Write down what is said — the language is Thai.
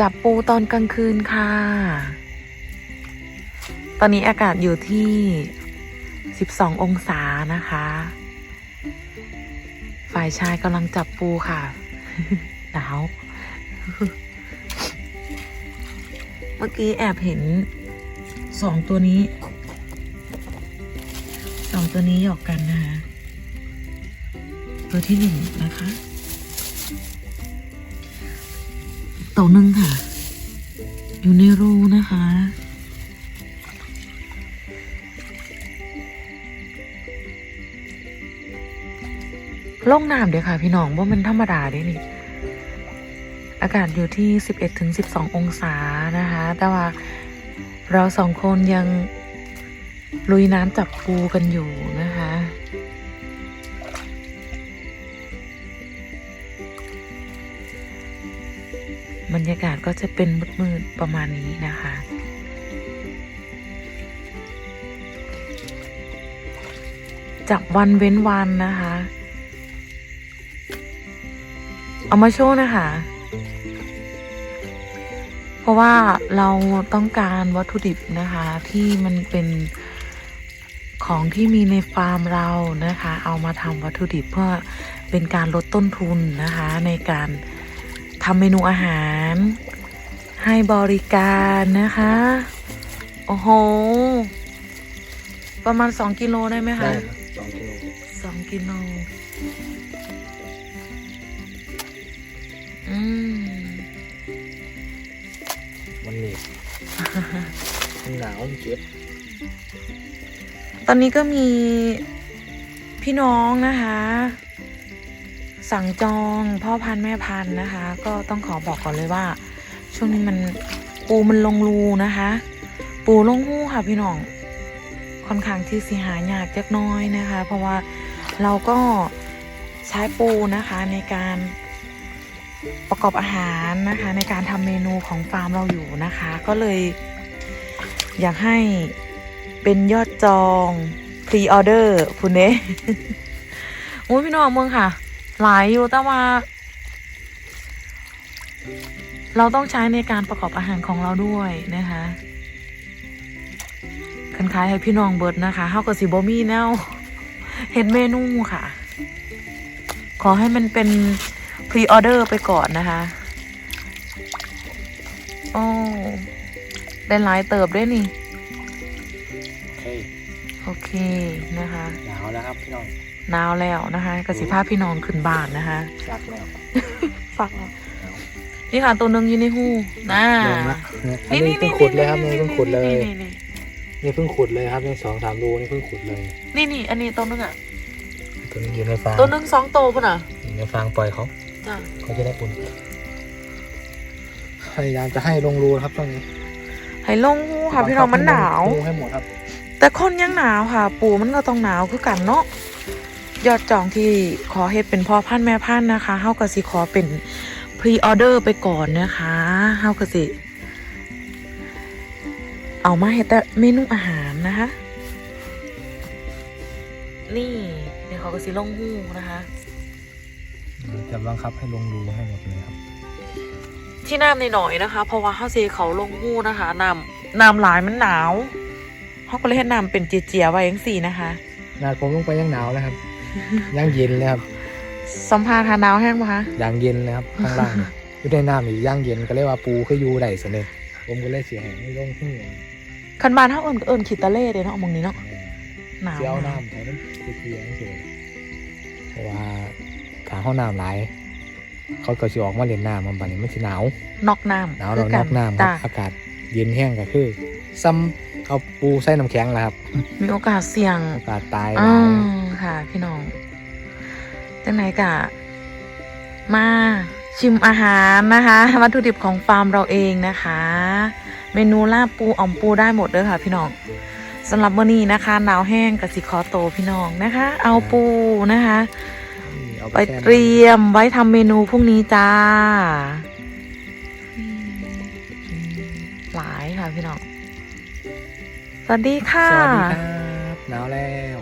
จับปูตอนกลางคืนค่ะ ตอนนี้อากาศอยู่ที่ 12 องศานะคะ ฝ่ายชายกำลังจับปูค่ะ หนาว เมื่อกี้แอบเห็นสองตัวนี้ สองตัวนี้หยอกกันนะคะ ตัวที่หนึ่งนะคะ ตัวหนึ่งค่ะ อยู่ในรูนะคะล่องน้ำเดี๋ยวค่ะ พี่น้องว่ามันธรรมดาด้นี่ อากาศอยู่ที่ 11ถึง12 องศานะคะ แต่ว่าเราสองคนยังลุยน้ำจับปูกันอยู่นะคะ บรรยากาศก็จะเป็นมืดๆประมาณนี้นะคะ จับวันเว้นวันนะคะ เอามาโชว์นะคะ เพราะว่าเราต้องการวัตถุดิบนะคะ ที่มันเป็นของที่มีในฟาร์มเรานะคะ เอามาทำวัตถุดิบเพื่อเป็นการลดต้นทุนนะคะในการ ทำเมนูอาหาร ให้บริการนะคะ โอ้โห ประมาณ2กิโลได้ไหมคะได้ครับสองกิโลสองกิโลอืมมันหนีบมันหนาวมันเจ็บตอนนี้ก็มีพี่น้องนะคะ สั่งจองพ่อพันธุ์แม่พันธุ์นะคะ ก็ต้องขอบอกก่อนเลยว่า ช่วงนี้มันปูมันลงรูนะคะ ปูลงหูค่ะพี่น้องค่อนข้างที่สิหายากจักน้อยนะคะ เพราะว่าเราก็ใช้ปูนะคะในการประกอบอาหารนะคะ ในการทำเมนูของฟาร์มเราอยู่นะคะ ก็เลย อยากให้เป็นยอดจองพรีออเดอร์คุณเน่โอ้ยพี่น้องเมืองค่ะ หลายอยู่แต่ว่า เราต้องใช้ในการประกอบอาหารของเราด้วยนะคะคันขายให้พี่น้องเบิร์ดนะคะเฮากับสิบมี่แนวเห็นเมนูค่ะ ขอให้มันเป็นพรีออเดอร์ไปก่อนนะคะโอ้ได้หลายเติบด้วยนี่เฮ้ยโอเคนะคะ หนาวแล้วครับพี่น้อง หนาวแล้วนะคะกสิภาพพี่น้องขึ้นบ้านนะคะซักแล้วฟังนี่ค่ะตัวหนึงอยู่ในหูน่าลงละอันนี้เพิ่งขุดเลยครับนี่เพิ่งขุดเลยนี่นี่นี่เพิ่งขุดเลยครับนี่สองสามรูนี่เพิ่งขุดเลย นี่นี่อันนี้ตัวหนึงอะตัวนี้อยู่ในฟางตัวหนึงสองโตวพุ่นอะอยู่ในฟางปล่อยเขาจ้ะเขาจะได้อุ่นพยายามจะให้ลงรูครับช่วงนี้ ให้ลงหูค่ะพี่น้องมันหนาวลงให้หมดครับแต่คนยังหนาวค่ะ ปูมันก็ต้องหนาวคือกันเนาะ ยอดจองที่ขอเฮ็ดเป็นพ่อพันธุ์แม่พันธุ์นะคะเฮาก็สิขอเป็นพรีออเดอร์ไปก่อนนะคะเฮาก็สิ เอามาเฮ็ดแต่เมนูอาหารนะคะ นี่เดี๋ยวเขาก็สิลงหูนะคะจะบังคับให้ลงรูให้หมดเลยครับ ที่น้ำในหน่อยๆนะคะ เพราะว่าเฮาสิเขาลงหูนะคะน้ำน้ำหลายมันหนาวเฮาก็เลยเฮ็ดน้ำเป็นเจียๆไว้จังซี่นะคะนาผมลงไปยังหนาวเลยครับ ยังเย็นเลยครับสัมภาษณ์หาหนาวแห้งปะคะยังเย็นเลยครับข้างล่างนี่อยู่ในน้ำนี่ย่างเย็นก็เรียกว่าปูคืออยู่ได้เสนอผมก็เลยเสียให้ไม่ลงที่นี่คันบานเท่าเอิญก็เอิญขีดตะเล่เด้เนาะเอามองนี้เนาะหนาวเสียเอาน้ำให้มันเกลี่ยๆเฉยเพราะว่าถ้าห้องน้ำหลายเขาก็จะออกมาเล่นน้ำมันบัดนี้มันสิหนาว นอกน้ำหนาวเรานอกน้ำครัจ้าบอากาศ เย็นแห้งก็คือซ้ำเอาปูใส่น้ำแข็งแหละครับ มีโอกาสเสี่ยงโอกาสตายหอืลายมค่ะ พี่น้องจังไหนกะ มาชิมอาหารนะคะ วัตถุดิบของฟาร์มเราเองนะคะ เมนูลาบปูอ่อมปูได้หมดเลยค่ะ พี่น้องสำหรับวันนี้นะคะหนาวแห้งกับสิคอโตพี่น้องนะคะ เอาปูนะคะอาไปแช่เตรียมไว้ทำเมนูพรุ่งนี้จ้า หลายค่ะพี่น้อง สวัสดีค่ะ สวัสดีครับหนาวแล้ว